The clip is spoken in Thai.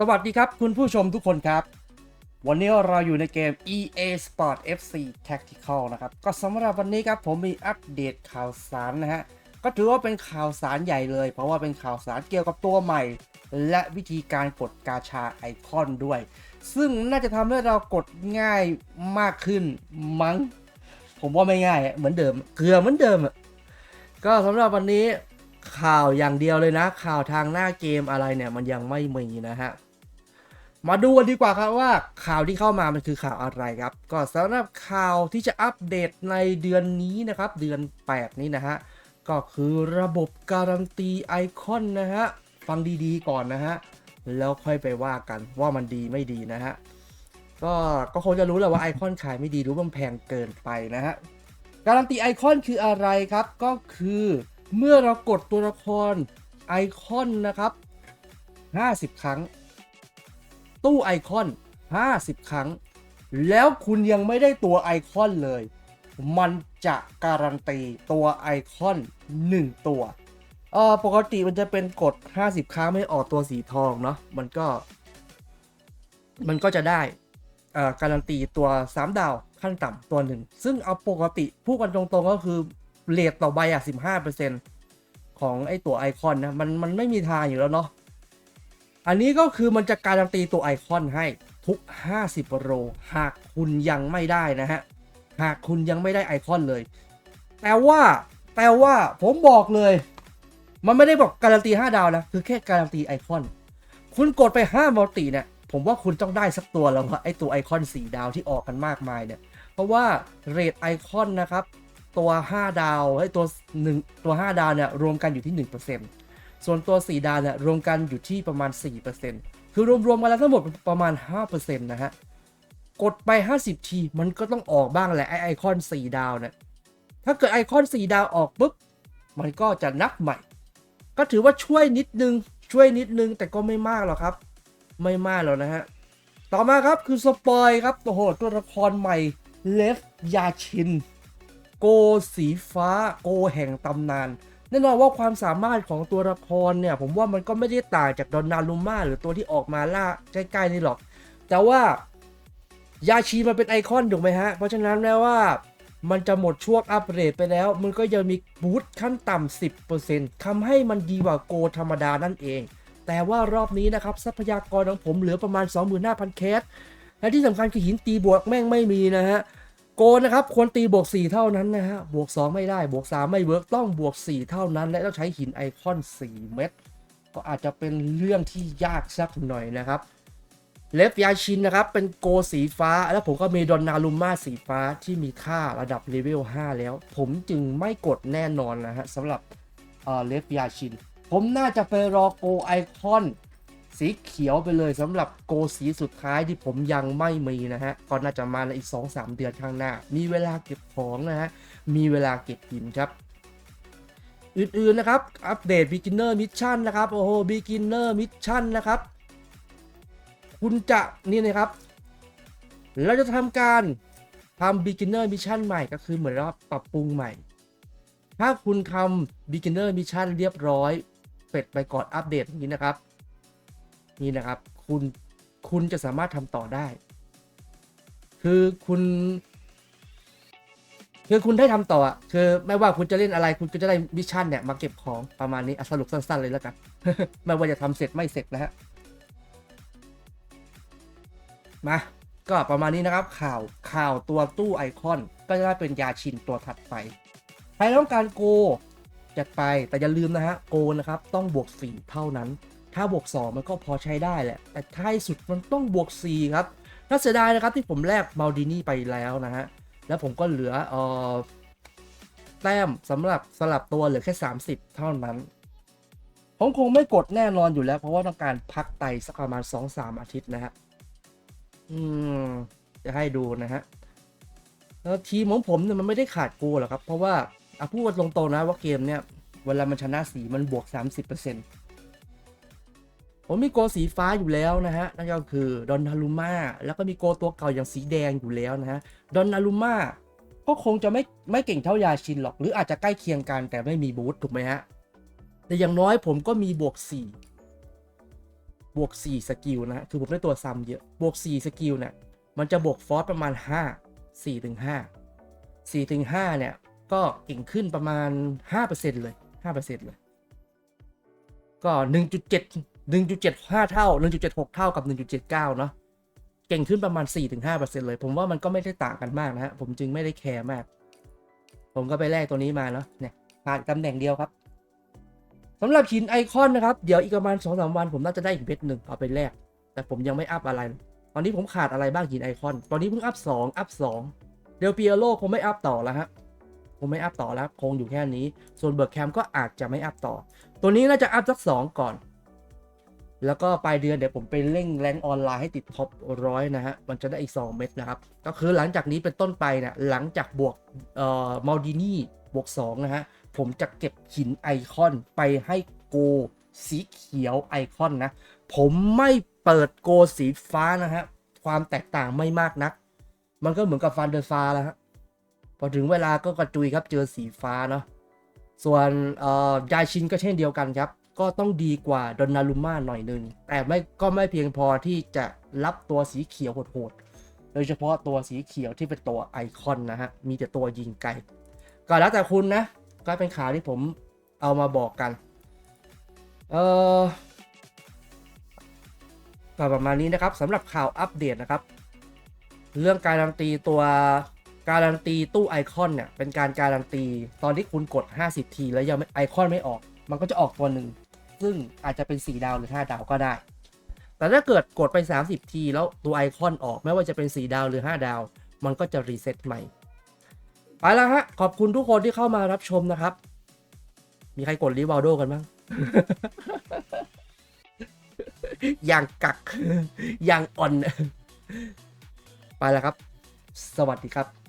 สวัสดีครับ คุณผู้ชมทุกคนครับ วันนี้เราอยู่ในเกม EA Sport FC Tactical นะครับ ก็สำหรับวันนี้ครับผมมีอัปเดตข่าวสารนะฮะ ก็ถือว่าเป็นข่าวสารใหญ่เลย เพราะว่าเป็นข่าวสารเกี่ยวกับตัวใหม่ และวิธีการกดกาชาไอคอนด้วย ซึ่งน่าจะทำให้เรากดง่ายมากขึ้นมั้ง ผมว่าไม่ง่ายเหมือนเดิมเกลือเหมือนเดิมอะก็สำหรับวันนี้ข่าวอย่างเดียวเลยนะ ข่าวทางหน้าเกมอะไรเนี่ยมันยังไม่มีนะฮะ มาดูกันดีกว่าครับว่าข่าวที่เข้ามามันคือข่าวอะไรครับ ก็สำหรับข่าวที่จะอัปเดตในเดือนนี้นะครับ เดือน 8 นี้นะฮะ ก็คือระบบการันตีไอคอนนะฮะ ฟังดีๆก่อนนะฮะ แล้วค่อยไปว่ากันว่ามันดีไม่ดีนะฮะ ก็ก็คงจะรู้แหละว่าไอคอนขายไม่ดีหรือว่ามันแพงเกินไปนะฮะ การันตีไอคอนคืออะไรครับ ก็คือเมื่อเรากดตัวละครไอคอนนะครับ 50 ครั้ง ตู้ไอคอน 50 ครั้ง แล้วคุณยังไม่ได้ตัวไอคอนเลย มันจะการันตีตัวไอคอน 1 ตัวเออปกติมันจะเป็นกด 50 ครั้งไม่ออกตัวสีทองเนาะมันก็ มันก็จะได้เอ่อการันตีตัว 3 ดาวขั้นต่ำตัวหนึ่ง ซึ่งเอาปกติพูดกันตรงๆก็คือเรทต่อใบอะ 15%ของไอตัวไอคอนนะมันมันไม่มีทางอยู่แล้วเนาะ อันนี้ก็คือมันจะการันตีตัวไอคอนให้ทุก 50 โร หากคุณยังไม่ได้นะฮะ หากคุณยังไม่ได้ไอคอนเลย แต่ว่าแต่ว่าผมบอกเลย มันไม่ได้บอกการันตี 5 ดาวนะ คือแค่การันตีไอคอน คุณกดไป 5มัลติเนี่ย ผมว่าคุณต้องได้สักตัวแล้วว่าไอตัวไอคอน 4 ดาวที่ออกกันมากมายเนี่ย เพราะว่าเรทไอคอนนะครับ ตัว 5 ดาวไอตัว 1 ตัว 5 ดาวเนี่ยรวมกันอยู่ที่ 1% ส่วนตัว4ดาวเนี่ยรวมกันอยู่ที่ประมาณ 4%คือรวมๆกันแล้วทั้งหมดประมาณ 5%นะฮะ กดไป 50 ทีมันก็ต้องออกบ้างแหละไอไอคอน 4 ดาวเนี่ยถ้าเกิดไอคอน 4 ดาวออกปุ๊บ มันก็จะนับใหม่ ก็ถือว่าช่วยนิดนึง ช่วยนิดนึงแต่ก็ไม่มากหรอกครับ ไม่มากหรอกนะฮะ ต่อมาครับคือสปอยครับโอ้โหตัวละครใหม่เลฟยาชิน โกสีฟ้า โกแห่งตำนาน แน่นอนว่าความสามารถของตัวละครเนี่ย ผมว่ามันก็ไม่ได้ต่างจากดอนนารุม่าหรือตัวที่ออกมาล่าใกล้ๆนี่หรอก แต่ว่ายาชีมันเป็นไอคอนถูกไหมฮะ เพราะฉะนั้นแล้วว่ามันจะหมดช่วงอัปเกรดไปแล้ว มันก็ยังมีบูทขั้นต่ำ 10%ทำให้มันดีกว่าโกธรรมดานั่นเอง แต่ว่ารอบนี้นะครับ ทรัพยากรของผมเหลือประมาณ 25,000แคส และที่สำคัญคือหินตีบวกแม่งไม่มีนะฮะ โกนะครับควรตีบวก 4 เท่านั้นนะฮะบวก 2 ไม่ได้บวก 3 ไม่เวิร์กต้องบวก 4 เท่านั้น และต้องใช้หินไอคอน 4 เม็ดก็อาจจะเป็นเรื่องที่ยากสักหน่อยนะครับเลฟยาชินนะครับเป็นโกสีฟ้า แล้วผมก็มีดอนนารุม่าสีฟ้าที่มีค่าระดับเลเวล 5 แล้ว ผมจึงไม่กดแน่นอนนะฮะสำหรับเออเลฟยาชิน ผมน่าจะไปรอโกไอคอน สีเขียวไปเลยสำหรับโกสีสุดท้ายที่ผมยังไม่มีนะฮะก็น่าจะมาในอีก 2-3 เดือนข้างหน้า มีเวลาเก็บของนะฮะ มีเวลาเก็บหินครับอื่นๆนะครับ อัปเดต beginner mission นะครับ โอ้โห beginner mission นะครับ คุณจะนี่นะครับ เราจะทำการทำ beginner mission ใหม่ก็คือเหมือนว่าปรับปรุงใหม่ ถ้าคุณทำ beginner mission เรียบร้อย เสร็จไปก่อนอัปเดตอย่นี้นะครับ นี่นะครับ คุณคุณจะสามารถทำต่อได้ คือคุณคือคุณได้ทำต่ออะคือไม่ว่าคุณจะเล่นอะไรคุณก็จะได้มิชชั่นเนี่ยมาเก็บของประมาณนี้อะสรุปสั้นๆเลยแล้วกัน ไม่ว่าจะทำเสร็จไม่เสร็จนะฮะมาก็ประมาณนี้นะครับข่าวข่าวตัวตู้ไอคอนก็จะได้เป็นยาชินตัวถัดไปใครต้องการโกจัดไปแต่อย่าลืมนะฮะโกนะครับต้องบวก 4 เท่านั้น ถ้าบวก 2 มันก็พอใช้ได้แหละ แต่ท้ายสุดมันต้องบวก 4 ครับ น่าเสียดายนะครับที่ผมแลกมาลดินี่ไปแล้วนะฮะ แล้วผมก็เหลือเออแต้มสำหรับสลับตัวเหลือแค่ 30 เท่านั้น ผมคงไม่กดแน่นอนอยู่แล้ว เพราะว่าต้องการพักไตสักประมาณ 2-3 อาทิตย์นะฮะ อืม จะให้ดูนะฮะแล้วทีมของผมเนี่ยมันไม่ได้ขาดกูหรอกครับ เพราะว่าอะพูดตรงๆนะว่าเกมเนี่ยเวลามันชนะสีมันบวก 30% ผมมีโกสีฟ้าอยู่แล้วนะฮะนั่นก็คือดอนนารุม่าแล้วก็มีโกตัวเก่าอย่างสีแดงอยู่แล้วนะฮะดอนนารุม่าก็คงจะไม่ไม่เก่งเท่ายาชินหรอก หรืออาจจะใกล้เคียงกันแต่ไม่มีบูทถูกไหมฮะแต่อย่างน้อยผมก็มีบวก4บวก4สกิลนะฮะคือผมได้ตัวซ้ำเยอะบวก4สกิลเนี่ยมันจะบวกฟอสประมาณ 5 4ถึง5 4ถึง5เนี่ยก็เก่งขึ้นประมาณ 5%เลย 5%เลย ก็ 1.7 1.75 เท่า 1.76 เท่ากับ 1.79 เนาะเก่งขึ้นประมาณ 4-5%เลย ผมว่ามันก็ไม่ได้ต่างกันมากนะฮะ ผมจึงไม่ได้แคร์มาก ผมก็ไปแลกตัวนี้มาเนาะเนี่ยผ่านตำแหน่งเดียวครับสำหรับหินไอคอนนะครับ เดี๋ยวอีกประมาณ2อสวันผมน่าจะได้อีกเม็ดหนึ่งเอาไปแลกแต่ผมยังไม่อัพอะไร ตอนนี้ผมขาดอะไรบ้างหินไอคอน ตอนนี้เพิ่งอัพ2อัพ2เดลเปียโลคงไม่อัพต่อแล้วฮะผมไม่อัพต่อแล้วคงอยู่แค่นี้ ส่วนเบิร์กแคมก็อาจจะไม่อัพต่อ ตัวนี้น่าจะอัพสัก2ก่อน แล้วก็ปลายเดือนเดี๋ยวผมไปเร่งแรงออนไลน์ให้ติดท็อปร้อยนะฮะ มันจะได้อีก 2 เม็ดนะครับ ก็คือหลังจากนี้เป็นต้นไปนี่ยหลังจากบวกเอ่อมัลดินี่บวก2นะฮะ ผมจะเก็บหินไอคอนไปให้โกสีเขียวไอคอนนะ ผมไม่เปิดโกสีฟ้านะฮะ ความแตกต่างไม่มากนัก มันก็เหมือนกับฟันเดอร์ฟ้าแล้วฮะ พอถึงเวลาก็กระจุยครับเจอสีฟ้าเนาะ ส่วนเอ่อยาชินก็เช่นเดียวกันครับ ก็ต้องดีกว่าดอนนารุม่าหน่อยหนึง แต่ไม่ก็ไม่เพียงพอที่จะรับตัวสีเขียวโหดๆ โดยเฉพาะตัวสีเขียวที่เป็นตัวไอคอนนะฮะ มีแต่ตัวยิงไกลก็แล้วแต่คุณนะ ก็เป็นข่าวที่ผมเอามาบอกกัน เออก็ประมาณนี้นะครับสำหรับข่าวอัปเดตนะครับ เรื่องการันตีตัวการันตีตู้ไอคอนเนี่ยเป็นการการันตีตอนที่คุณกด 50 ที แล้วยังไอคอนไม่ออก มันก็จะออกตัวหนึ่ง ซึ่งอาจจะเป็น 4 ดาวหรือ 5 ดาวก็ได้ แต่ถ้าเกิดกดไป 30 ทีแล้วตัวไอคอนออกไม่ว่าจะเป็น 4 ดาวหรือ 5 ดาว มันก็จะรีเซ็ตใหม่ ไปแล้วฮะ ขอบคุณทุกคนที่เข้ามารับชมนะครับ มีใครกดรีวาลโดกันบ้างอย่างกักอย่างอ่อน ไปแล้วครับ สวัสดีครับ